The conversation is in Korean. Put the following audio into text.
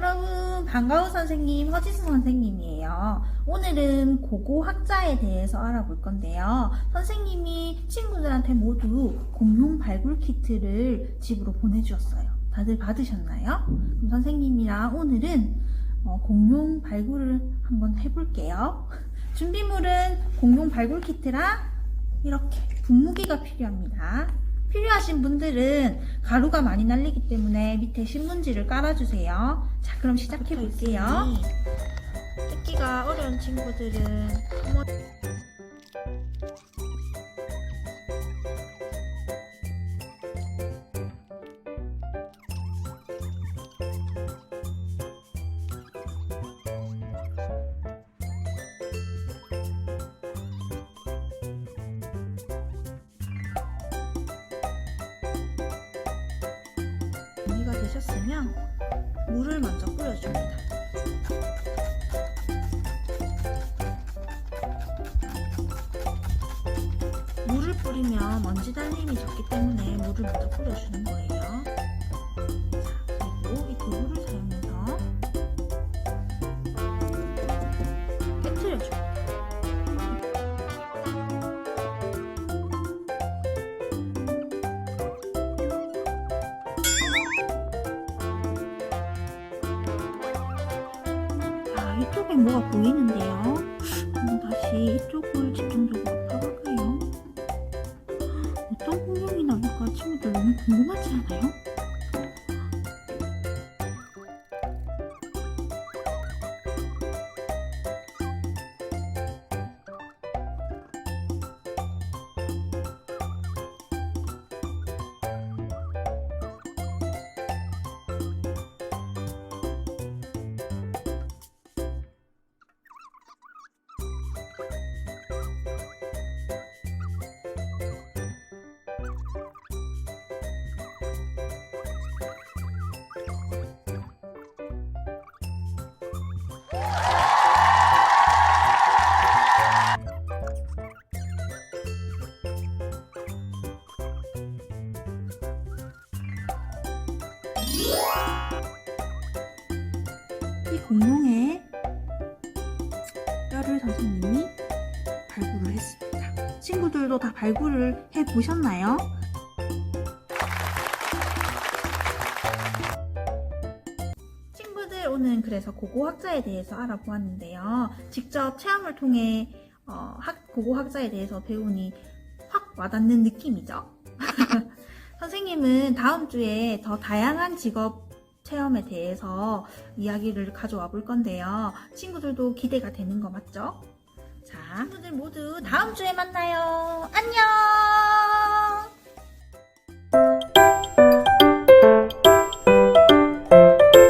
여러분 반가운 선생님 허지수 선생님이에요. 오늘은 고고학자에 대해서 알아볼 건데요. 선생님이 친구들한테 모두 공룡 발굴 키트를 집으로 보내주었어요. 다들 받으셨나요? 그럼 선생님이랑 오늘은 어, 공룡 발굴을 한번 해볼게요. 준비물은 공룡 발굴 키트랑 이렇게 분무기가 필요합니다. 필요하신 분들은 가루가 많이 날리기 때문에 밑에 신문지를 깔아주세요. 자, 그럼 시작해 볼게요. 뜯기가 어려운 친구들은 되셨으면 물을 먼저 뿌려줍니다. 물을 뿌리면 먼지 달림이 적기 때문에 물을 먼저 뿌려주는 거예요. 이쪽에 뭐가 보이는데요. 한번 다시 이쪽을 집중적으로 파볼까요? 어떤 공룡이 나올까 친구들 너무 궁금하지 않아요? 이 공룡의 뼈를 선생님이 발굴을 했습니다. 친구들도 다 발굴을 해 보셨나요? 친구들 오늘 그래서 고고학자에 대해서 알아보았는데요. 직접 체험을 통해 어, 학, 고고학자에 대해서 배우니 확 와닿는 느낌이죠. 선생님은 다음 주에 더 다양한 직업 체험에 대해서 이야기를 가져와 볼 건데요. 친구들도 기대가 되는 거 맞죠? 자, 친구들 모두 다음 주에 만나요. 안녕!